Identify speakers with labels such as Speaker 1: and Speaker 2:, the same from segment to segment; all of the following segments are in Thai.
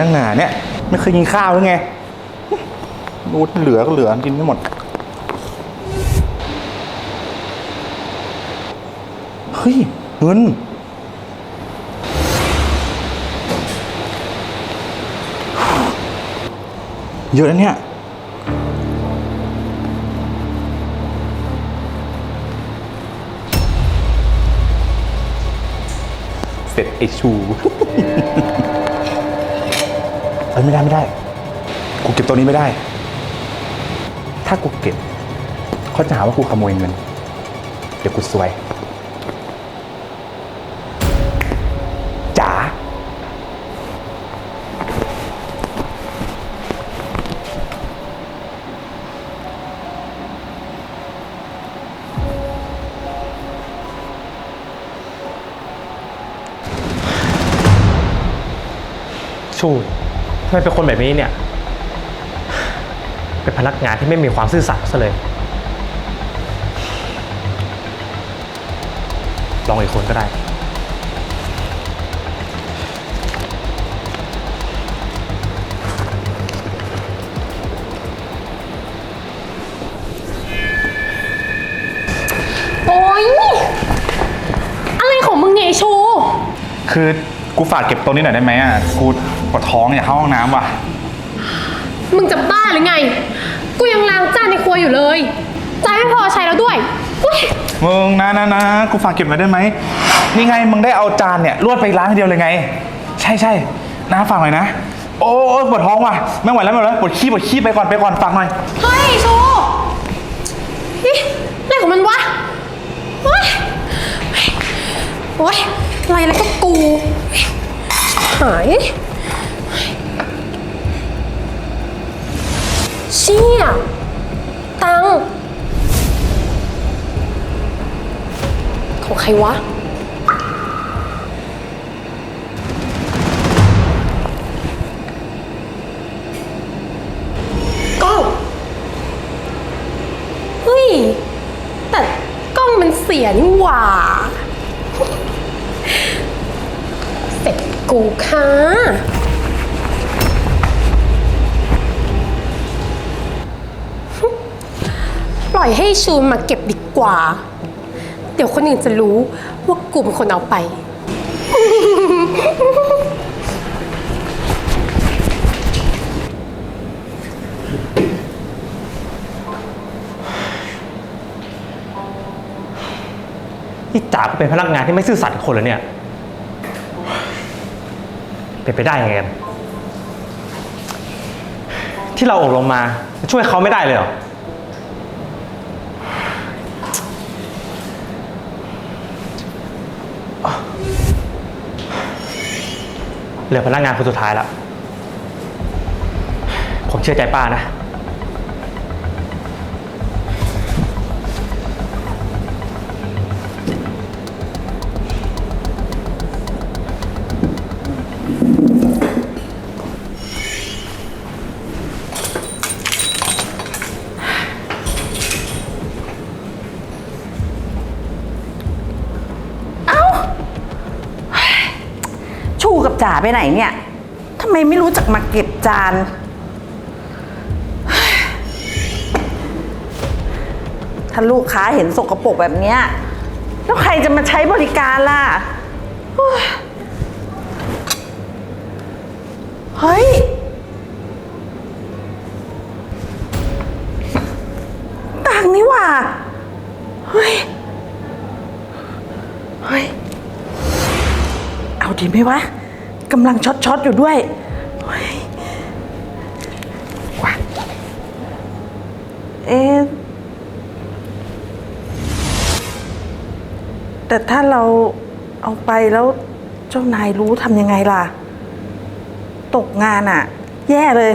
Speaker 1: นั่งหนาเนี่ยไม่เคยกินข้าวหรือไงรู้ที่เหลือก็เหลือกินไม่หมด เฮ้ย เงินเยอะนะเนี่ยเสร็จไอชู เอ้ยไม่ได้ไม่ได้ กูเก็บตัวนี้ไม่ได้ ถ้ากูเก็บเขาจะหาว่ากูขโมยเงิน เดี๋ยวกูซวยจ๋า
Speaker 2: ชู ทำไมเป็นคนแบบนี้เนี่ย เป็นพนักงานที่ไม่มีความซื่อสัตย์ซะเลย ลองอีกคนก็ได้
Speaker 3: โอ๊ย อะไรของมึงเนี่ยไอ้ชู
Speaker 1: คือกูฝากเก็บตัวนี้หน่อยได้ไหมอะ กู ปวดท้องอยากเข้าห้องน้ำว่ะ
Speaker 3: มึงจะบ้าหรือไง กูยังล้างจานในครัวอยู่เลยจานไม่พอใช้แล้วด้วยอุ๊ย
Speaker 1: มึงนะนะนะกูฝากเก็บไว้ได้ไหม นี่ไงมึงได้เอาจานเนี่ยรวดไปล้างทีเดียวเลยไง ใช่ใช่นะฝากหน่อยนะ โอ้ยปวดท้องว่ะไม่ไหวแล้วไม่ไหวแล้วปวดขี้ปวดขี้ไปก่อนไปก่อนฝากหน่อย
Speaker 3: เฮ้ยไอ้ชูนี่อะไรของมันวะโอ๊ยโอ๊ยอะไรอะไรก็กู หาย เชี่ย ตัง ของใครวะกล้อง เฮ้ย แต่กล้องมันเสียนี่หว่า เสร็จกูค่ะ ล่อยให้ชูนมาเก็บดีกว่า เดี๋ยวคนอื่นจะรู้ว่ากูเป็นคนเอาไป
Speaker 2: นี่จ๋าก็เป็นพนักงานที่ไม่ซื่อสัตย์กับคนเลยเนี่ย เป็นไปได้ยังไงกันที่เราอบรมมา ช่วยเขาไม่ได้เลยเหรอ เหลือพนักงานคนสุดท้ายแล้ว ผมเชื่อใจป้านะ
Speaker 4: จ๋าไปไหนเนี่ยทำไมไม่รู้จักมาเก็บจาน ถ้าลูกค้าเห็นสกปรกแบบเนี้ยแล้วใครจะมาใช้บริการล่ะ เฮ้ย ต่างนี่หว่า เฮ้ย เฮ้ย เอาดีไหมวะ กำลังช็อตช็อตๆอยู่ด้วยเฮ้ยว้าเอ๊แต่ถ้าเราเอาไปแล้วเจ้านายรู้ทำยังไงล่ะ ตกงานอะ่ะ แย่เลย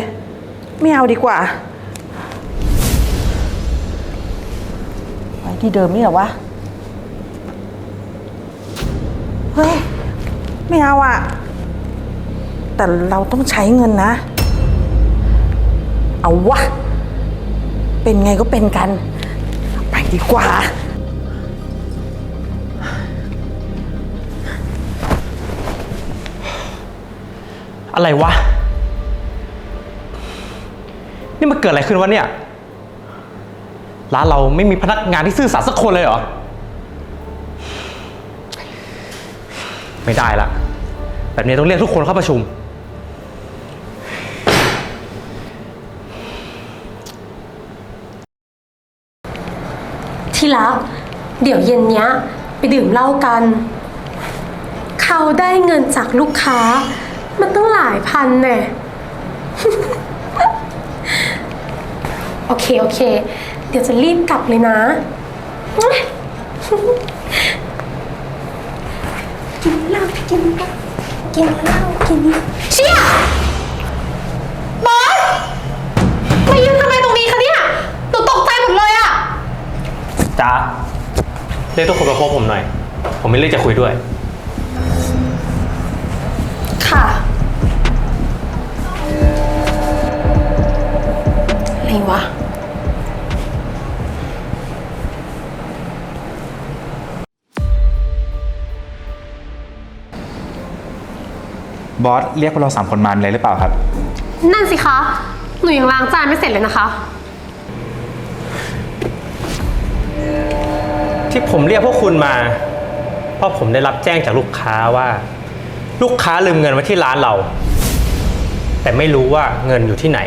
Speaker 4: ไม่เอาดีกว่า ไว้ที่เดิมนี่เหรอวะ เฮ้ย ไม่เอาอะ แต่เราต้องใช้เงินนะ เอาวะ เป็นไงก็เป็นกัน ไปดีกว่า
Speaker 2: อะไรวะ นี่มันเกิดอะไรขึ้นวะเนี่ย ร้านเราไม่มีพนักงานที่ซื่อสัตย์สักคนเลยเหรอ ไม่ได้ละ แบบนี้ต้องเรียกทุกคนเข้าประชุม
Speaker 3: ที่รัก เดี๋ยวเย็นเนี้ย ไปดื่มเหล้ากัน เขาได้เงินจากลูกค้า มันตั้งหลายพันแน่ โอเค โอเค เดี๋ยวจะรีบกลับเลยนะ กินเหล้ากินเหล้ากินเหล้ากินเหล้าเชี่ย จ้า
Speaker 2: เรียกทุกคนมาพบผมหน่อย ผมมีเรื่องจะคุยด้วย
Speaker 3: ค่ะอะไรวะ
Speaker 1: บอสเรียกพวกเราสามคนมามีอะไรหรือเปล่าครับ
Speaker 3: นั่นสิคะ หนูยังล้างจานไม่เสร็จเลยนะคะ
Speaker 2: ที่ผมเรียกพวกคุณมา เพราะผมได้รับแจ้งจากลูกค้าว่า ลูกค้าลืมเงินไว้ที่ร้านเรา แต่ไม่รู้ว่าเงินอยู่ที่ไหน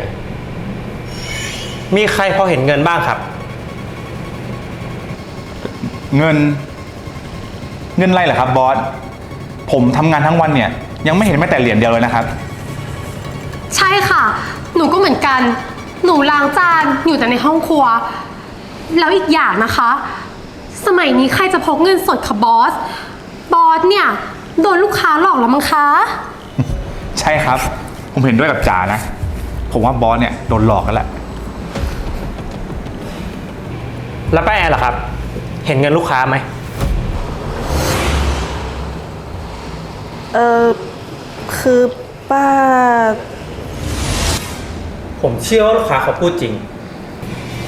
Speaker 2: มีใครพอเห็นเงินบ้างครับ
Speaker 1: เงิน เงินอะไรเหรอครับบอส ผมทำงานทั้งวันเนี่ย ยังไม่เห็นแม้แต่เหรียญเดียวเลยนะครับ
Speaker 3: ใช่ค่ะ หนูก็เหมือนกัน หนูล้างจานอยู่แต่ในห้องครัว แล้วอีกอย่างนะคะ สมัยนี้ใครจะพกเงินสดคะบอส บอสเนี่ย โดนลูกค้าหลอกแล้วมั้งคะ
Speaker 1: ใช่ครับ ผมเห็นด้วยกับจ๋านะ ผมว่าบอสเนี่ยโดนหลอกกันแหละ
Speaker 2: แล้วป้าแอนล่ะครับ เห็นเงินลูกค้าไหม
Speaker 4: เออคือป้า
Speaker 2: ผมเชื่อว่าลูกค้าเขาพูดจริง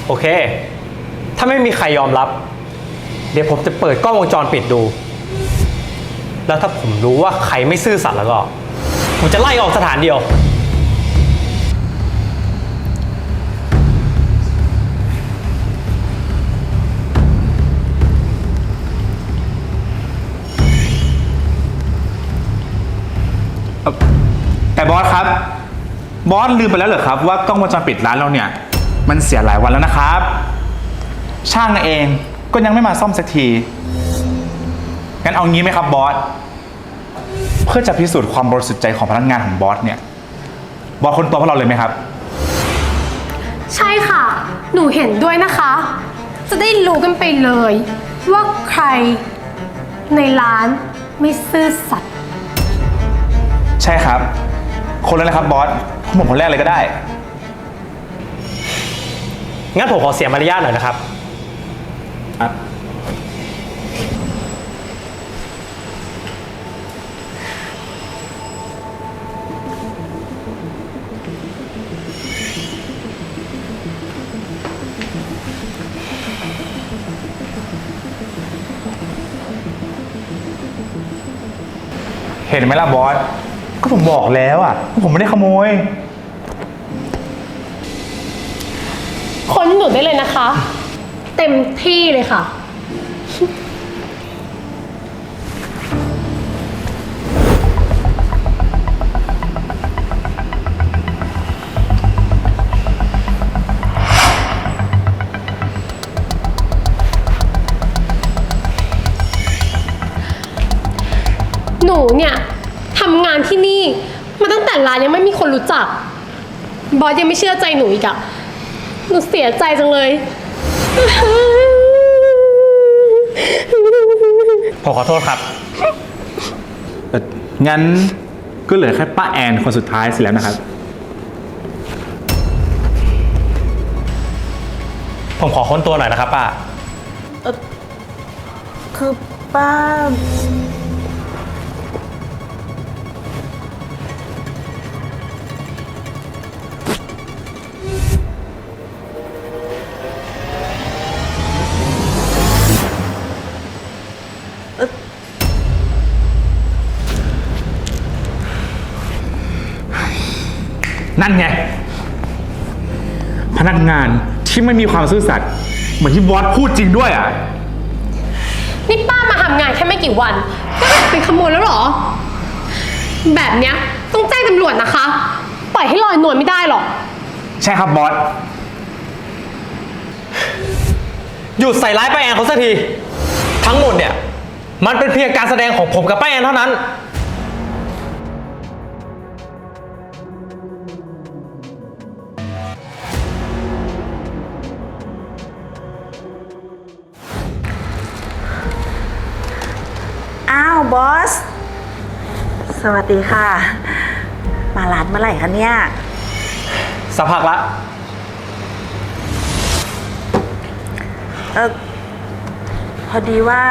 Speaker 2: โอเค ถ้าไม่มีใครยอมรับ เดี๋ยวผมจะเปิดกล้องวงจรปิดดู แล้วถ้าผมรู้ว่าใครไม่ซื่อสัตย์แล้วก็ ผมจะไล่ออกสถานเดียว
Speaker 1: แต่บอสครับ บอสลืมไปแล้วเหรอครับว่ากล้องวงจรปิดร้านเราเนี่ย มันเสียหลายวันแล้วนะครับ ช่างเองก็ยังไม่มาซ่อมสักที งั้นเอางี้ไหมครับบอส เพื่อจะพิสูจน์ความบริสุทธิ์ใจของพนักงานของบอสเนี่ย บอสคนตัวพวกเราเลยไหมครับ
Speaker 3: ใช่ค่ะ หนูเห็นด้วยนะคะ จะได้รู้กันไปเลย ว่าใครในร้านไม่ซื่อสัตย์
Speaker 1: ใช่ครับ คนเลยนะครับบอสผมคนแรกเลยก็ได้
Speaker 2: งั้นผมขอเสียมารยาทหน่อยนะครับ
Speaker 1: เห็นไหมล่ะบอส ก็ผมบอกแล้วอะว่าผมไม่ได้ขโมย
Speaker 3: ค้นหนูได้เลยนะคะ เต็มที่เลยค่ะ ร้านยังไม่มีคนรู้จัก บอสยังไม่เชื่อใจหนูอีกอะหนูเสียใจจังเลย
Speaker 2: ผมขอโทษครับ
Speaker 1: เอ่องั้นก็เหลือแค่ป้าแอนคนสุดท้ายสิแล้วนะครับ
Speaker 2: ผมขอค้นตัวหน่อยนะครับป้า
Speaker 4: คือป้า
Speaker 1: นั่นไงนักงานที่ไม่มีความซื่อสัตย์เหมือนที่บอสพูดจริงด้วยอะ
Speaker 3: นี่ป้ามาทำงานแค่ไม่กี่วัน ก็แอบเป็นขโมยแล้วเหรอ แบบเนี้ยต้องแจ้งตำรวจนะคะ ปล่อยให้ลอยนวลไม่ได้หรอก
Speaker 1: ใช่ครับบอส
Speaker 2: หยุดใส่ร้ายป้าแอนเขาสักที ทั้งหมดเนี่ย มันเป็นเพียงการแสดงของผมกับป้าแอนเท่านั้น
Speaker 4: สวัสดีค่ะ มาร้านเมื่อไหร่คะเนี่ย
Speaker 2: สักพักละ
Speaker 4: เออพอดีว่า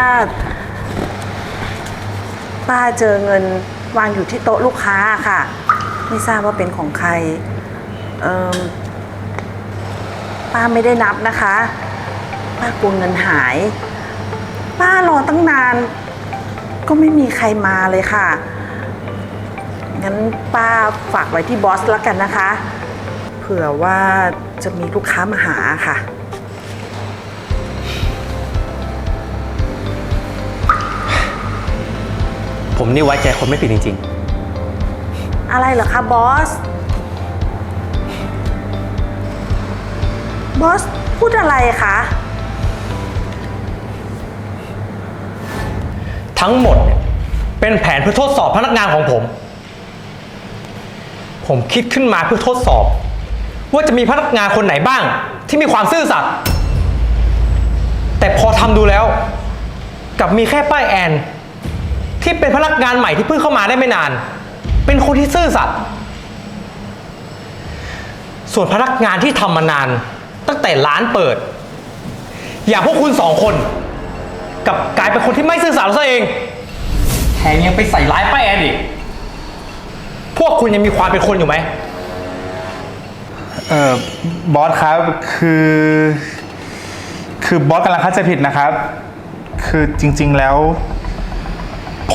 Speaker 4: ป้าเจอเงินวางอยู่ที่โต๊ะลูกค้าค่ะ ไม่ทราบว่าเป็นของใคร เออป้าไม่ได้นับนะคะ ป้ากลัวเงินหาย ป้ารอตั้งนาน ก็ไม่มีใครมาเลยค่ะ งั้นป้าฝากไว้ที่บอสแล้วกันนะคะ เผื่อว่าจะมีลูกค้ามาหาค่ะ
Speaker 2: ผมนี่ไว้ใจคนไม่ผิดจริง
Speaker 4: อะไรเหรอคะบอส บอส พูดอะไรคะ
Speaker 2: ๆ ทั้งหมดเนี่ยเป็นแผนเพื่อทดสอบพนักงานของผม ผมคิดขึ้นมาเพื่อทดสอบ ว่าจะมีพนักงานคนไหนบ้าง ที่มีความซื่อสัตย์แต่พอทำดูแล้วกลับมีแค่ป้ายแอน ที่เป็นพนักงานใหม่ที่เพิ่งเข้ามาได้ไม่นาน เป็นคนที่ซื่อสัตย์ส่วนพนักงานที่ทำมานาน ตั้งแต่ร้านเปิด อย่างพวกคุณสองคนกลับกลายเป็นคนที่ไม่ซื่อสัตย์ซะเองแถมยังไปใส่ร้ายป้ายแอนอีก วกคุณยังมีความเป็นคนอยู่ไหม
Speaker 1: เออบอสครับคือ คือบอสกำลังเข้าใจผิดนะครับ คือจริง ๆแล้ว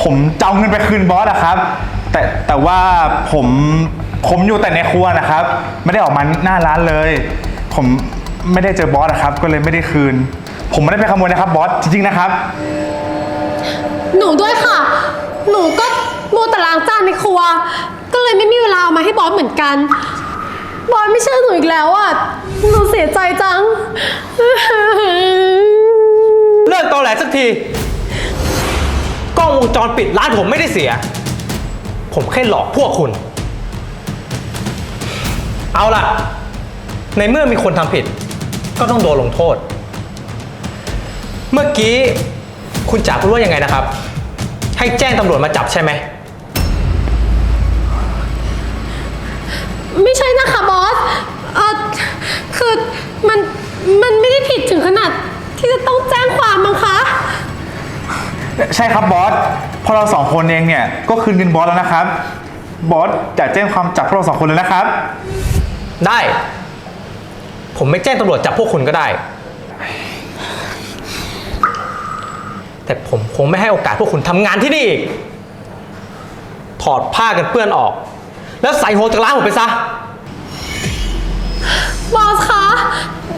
Speaker 1: ผมจะเอาเงินไปคืนบอสอะครับ แต่แต่ว่าผมผมอยู่แต่ในครัวนะครับ ไม่ได้ออกมาหน้าร้านเลย ผมไม่ได้เจอบอสอะครับ ก็เลยไม่ได้คืน ผมไม่ได้ไปขโมยนะครับบอสจริงๆนะครับ
Speaker 3: หนูด้วยค่ะ หนูก็มัวแต่ล้างจานในครัว ก็เลยไม่มีเวลาเอามาให้บอสเหมือนกัน บอสไม่เชื่อหนูอีกแล้วอะ หนูเสียใจจัง
Speaker 2: เลิกตอแหลสักที กล้องวงจรปิดร้านผมไม่ได้เสีย ผมแค่หลอกพวกคุณ เอาล่ะ ในเมื่อมีคนทำผิด ก็ต้องโดนลงโทษ เมื่อกี้คุณจ๋าพูดว่ายังไงนะครับ ให้แจ้งตำรวจมาจับใช่ไหม
Speaker 3: ไม่ใช่นะคะบอส เออคือมันมันไม่ได้ผิดถึงขนาดที่จะต้องแจ้งความมั้งคะ
Speaker 1: ใช่ครับบอสพวกเราสองคนเองเนี่ยก็คืนเงินบอสแล้วนะครับ บอสจะแจ้งความจับพวกเราสองคนเลยนะครับ
Speaker 2: ได้ ผมไม่แจ้งตำรวจจับพวกคุณก็ได้ แต่ผมคงไม่ให้โอกาสพวกคุณทำงานที่นี่อีก ถอดผ้ากันเปื้อนออก แล้วใส่หัวจากร้านผมไปซะ
Speaker 3: บอสคะ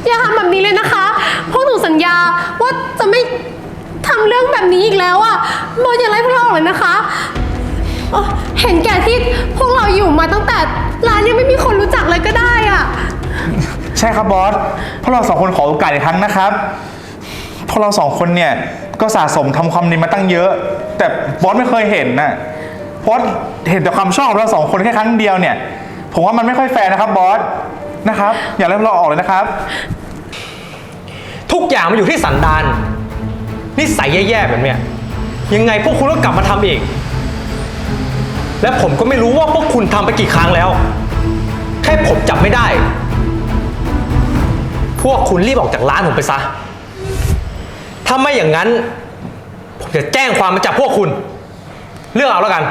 Speaker 3: อย่าทำแบบนี้เลยนะคะพวกหนูสัญญาว่าจะไม่ทำเรื่องแบบนี้อีกแล้วอะบอสอย่าไล่พวกเราออกเลยนะคะเอ่อเห็นแก่ที่พวกเราอยู่มาตั้งแต่ร้านยังไม่มีคนรู้จักเลยก็ได้อะ
Speaker 1: ใช่ครับบอสพวกเราสองคนขอโอกาสอีกครั้งนะครับพวกเราสองคนเนี่ยก็สะสมทำความดีมาตั้งเยอะ แต่บอสไม่เคยเห็นนะ บอสเห็นแต่ความชอบของเราสองคนแค่ครั้งเดียวเนี่ย ผมว่ามันไม่ค่อยแฟร์นะครับบอสนะครับ อย่าไล่พวกเราออกเลยนะครับ
Speaker 2: ทุกอย่างมันอยู่ที่สันดานนิสัยแย่ๆแบบเนี้ยยังไงพวกคุณก็กลับมาทำอีก และผมก็ไม่รู้ว่าพวกคุณทำไปกี่ครั้งแล้ว แค่ผมจับไม่ได้ พวกคุณรีบออกจากร้านผมไปซะ ถ้าไม่อย่างนั้น ผมจะแจ้งความมาจับพวกคุณ เลือกเอาแล้วกัน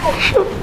Speaker 2: Oh,